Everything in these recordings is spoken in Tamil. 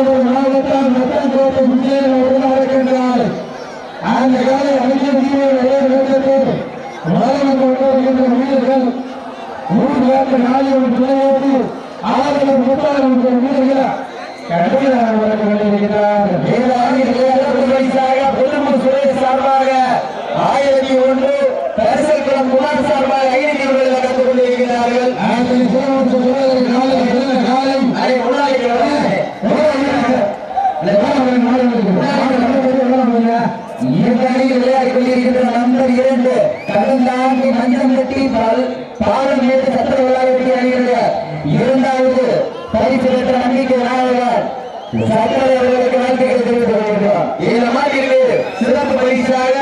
தஞ்சாவூர் மாவட்டம் நத்தங்கோட்டை விஜயன் அவர்கள் நடக்கின்றார் அந்த காலை அணிந்திய வேண்டத்தில் வளர்ந்து கொண்டிருக்கின்ற வீரர்கள் மூன்று வேண்டு நாளில் துணையோடு ஆறு முத்தாறு வீரர்கள் கடுமையாக வளர்ந்து கொண்டிருக்கிறார் பொதுமக்கள் சுரேஷ் சார்பாக ஆயிரத்தி ஒன்று பரிசல்குளம் குமார் சார்பாக ஐநூத்தி ஒன்றில் கலந்து கொண்டிருக்கிறார்கள் ஆண்டனி சிவமுத்து சுரேந்திரன் காலை அதை முன்னாடி இரண்டாவது பரிசு பெற்ற நம்பிக்கை நாயகர். சத்திர அவர்களுக்கு வாழ்த்துக்களை தெரிவித்துக் கொள்கிறோம் இந்த மாதிரி சிறப்பு பரிசாக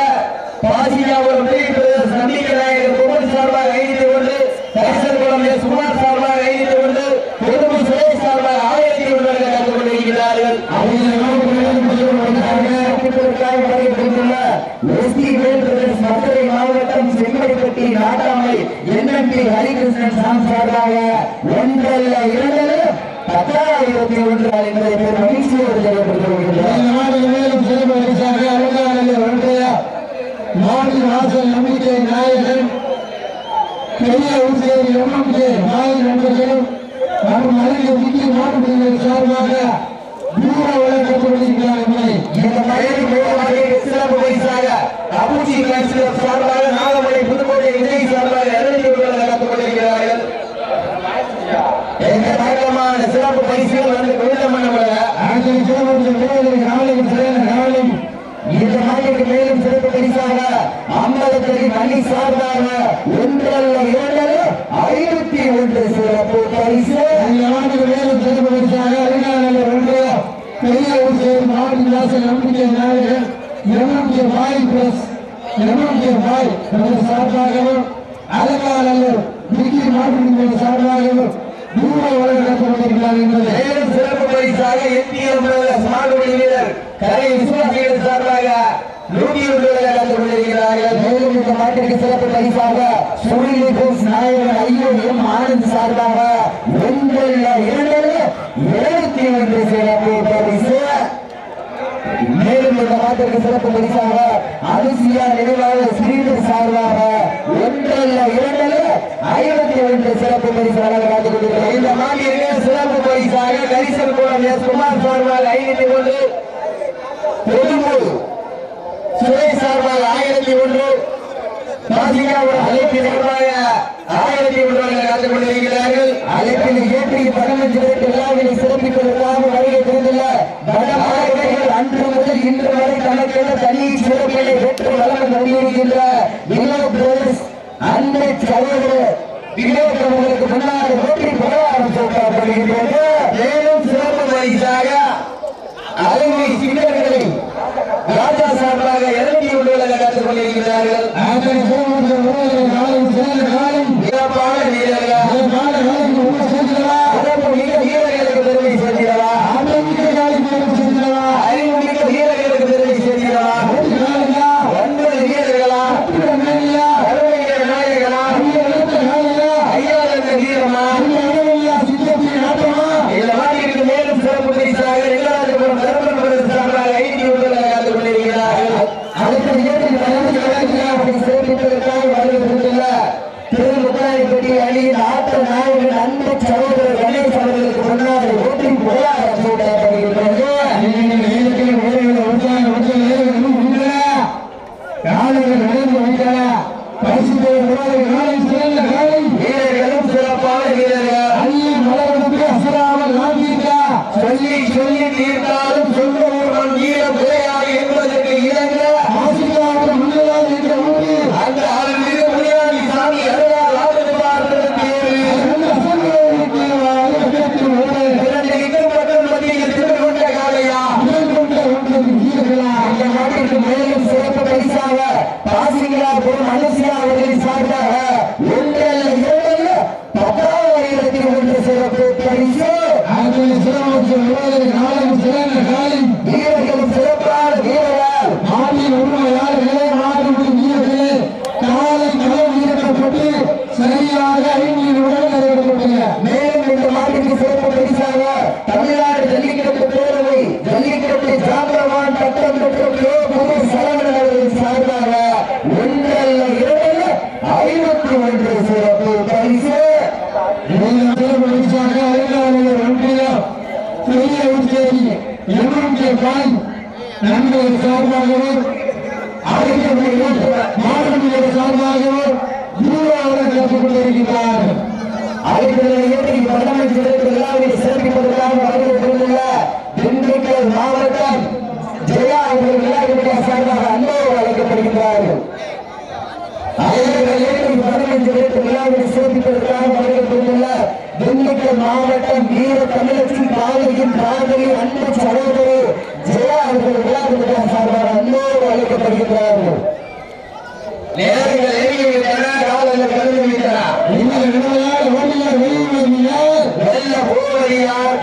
பாசியாபுரம் பிரிவு நம்பிக்கை நாயகர் குமார் சார்பாக ஐந்து ஒன்று கரிசல் குளம் எஸ் குமார் சார்பாக ஐந்து ஒன்று குடும்ப சுரேஷ் சார்பாக ஆயிரத்தி ஒன்று கலந்து கொண்டிருக்கிறார்கள் மதுரை மாவட்டம் செங்கல்பட்டி நாட்டாமை என்எம்பி ஹரிகிருஷ்ணன் சாம் சார்பாக ஒன்றல்ல இரண்டு பத்தாயிரத்தி ஒன்று என்பதை பேர் மகிழ்ச்சியோடு தெரியப்படுத்துகிறோம் இந்த மாநில வாசல் நம்பிக்கை நாயகன் பெரிய ஊசியர் எம்எம்கே நாயகன் நண்பர்களும் மற்றும் அருகில் சார்பாக தூர வழங்கப்பட்டிருக்கிறார் என்பதை இந்த மழையின் மூலமாக சிறப்பு பரிசாக அபூஜி கட்சியினர் சார்பாக நாகமலை புதுக்கோட்டை விஜய் சார்பாக இருநூத்தி ஒன்று கலந்து கொண்டிருக்கிறார்கள் எங்க தாக்கமான சிறப்பு பரிசுகள் வந்து காலையும் இந்த நாட்டுக்கு மேலும் சிறப்பு பரிசாக அம்பலத்திற்கு மணி சார்பாக ஒன்றல்ல இரண்டல்ல ஐநூத்தி ஒன்று சிறப்பு பரிசு. இந்த நாட்டுக்கு மேலும் சிறப்பு பரிசாக அலங்காரில் ஒன்றைய பெரிய ஊசியர் மாநில வாசல் நம்பிக்கை நாயகன் எம்எம்கே பாய் பிரஸ் எம்எம்கே பாய் சார்பாகவும் முக்கிய மாட்டுப்பிரிவினர் சார்பாகவும் தூர வழங்கப்பட்டிருக்கிறார் என்பதை மேலும் சிறப்பு பரிசாக எத்தியம் மாடுபடி வீரர் கரை விஸ்வாசிகள் சார்பாக நூற்றி ஒன்று கலந்து கொண்டிருக்கிறார்கள். மேலும் இந்த நாட்டிற்கு சிறப்பு பரிசாக சுழிலி கோஸ் நாயகன் ஐயோ எம் ஆனந்த் சார்பாக இரண்டல்ல இருபத்தி ஒன்று சிறப்பு பரிசு. மேலும் இந்த நாட்டிற்கு சிறப்பு பரிசாக அனுசியா நினைவாக ஸ்ரீதர் சார்பாக ஒன்றல்ல இரண்டல்ல ஐம்பத்தி ஒன்று சிறப்பு பரிசு வழங்க காத்துக் கொண்டிருக்கிறார் இந்த நாட்டிற்கு சிறப்பு பரிசாக கரிசல் எஸ் குமார் சார்பால் ஐநூத்தி ஒன்று. பெரும்பூர் சுரேஷ் சார்பால் ஆயிரத்தி ஒன்று. பாசிகாவோட அழைப்பின் சார்பாக ஆயிரத்தி ஒன்றாக காத்துக் கொண்டிருக்கிறார்கள் அழைப்பில் ஏற்றி பரமஞ்சிற்கு விழாவினை சிறப்பிப்பதற்காக வருகை புரிந்துள்ள வடமாநிலங்கள் அன்று முதல் இன்று வரை தனக்கென தனி சிறப்பினை பெற்று வளர்ந்து கொண்டிருக்கின்ற வினோத் பிரதர்ஸ் அன்பை சகோதரர் வினோத் அவர்களுக்கு முன்னாடி வெற்றி பிரகாரம் சூட்டப்படுகின்றது மேலும் சிறப்பு பரிசாக அருமை சிங்கர்களை ராஜா சார்பாக ஒன்று காத்துக் கொண்டிருக்கிறார்கள். சிறப்பான வீரர்கள். சிறப்பிப்பதற்காக வருகை புரிந்துள்ள திருமுத்தாரிப்பட்டி அணியின் நாயகன் அன்பு சகோதரர் கணேஷ் அவர்களுக்கு முன்னாடி ஓட்டி புகழாக சூட்டப்படுகின்றது வீரர்களும் சிறப்பான வீரர்கள். சொல்லி சொல்லி தீர்த்தாலும் சொல்ல ஊர்வன் வீரம் விளையாடு என்பதற்கு இறங்க அந்த ஆள் மிக முடியாதி சாமி அருளால் ஆவது பார்ப்பது தேவை இரண்டு இக்கம் பக்கம் மத்தியில் திரு கொண்ட காலையா இந்த நாட்டிற்கு மேலும் சிறப்பு பரிசாக பாசிங்களாபுரம் அனுசியா அவர்களின் சார்பாக ஒன்றல்ல இரண்டல்ல பத்தாயிரத்தி ஒன்று சிறப்பு பரிசு வீரர்களும் சிறப்பான வீரர்கள் சரியாக ஐநூறு உடல் நிறைவேற்றப்பட்டது மேலும் இந்த மாட்டிற்கு சிறப்பு பரிசாக எம்எம்கே பாய் நண்பர்கள் சார்பாகவும் மாவட்டங்கள் சார்பாகவும் தூரம் கற்றுக் கொண்டிருக்கிறார்கள் திண்டுக்கல் மாவட்டம் ஜெயா அவர்கள் விளையாட்டு சார்பாக அன்போடு அழைக்கப்படுகின்றார்கள். திண்டுக்கல் மாவட்டம் வீர தமிழச்சி பாதையின் பாதையை அன்பு சகோதரர் ஜெயா அவர்கள் விளையாட்டு சார்பாக அன்போடு அழைக்கப்படுகின்றார்கள் நேரங்கள் நெருங்கிவிட்டன காலங்கள் கடந்துவிட்டன இந்த விடுதலையால் ஓடியார் வெளியே வெள்ள போவதியார்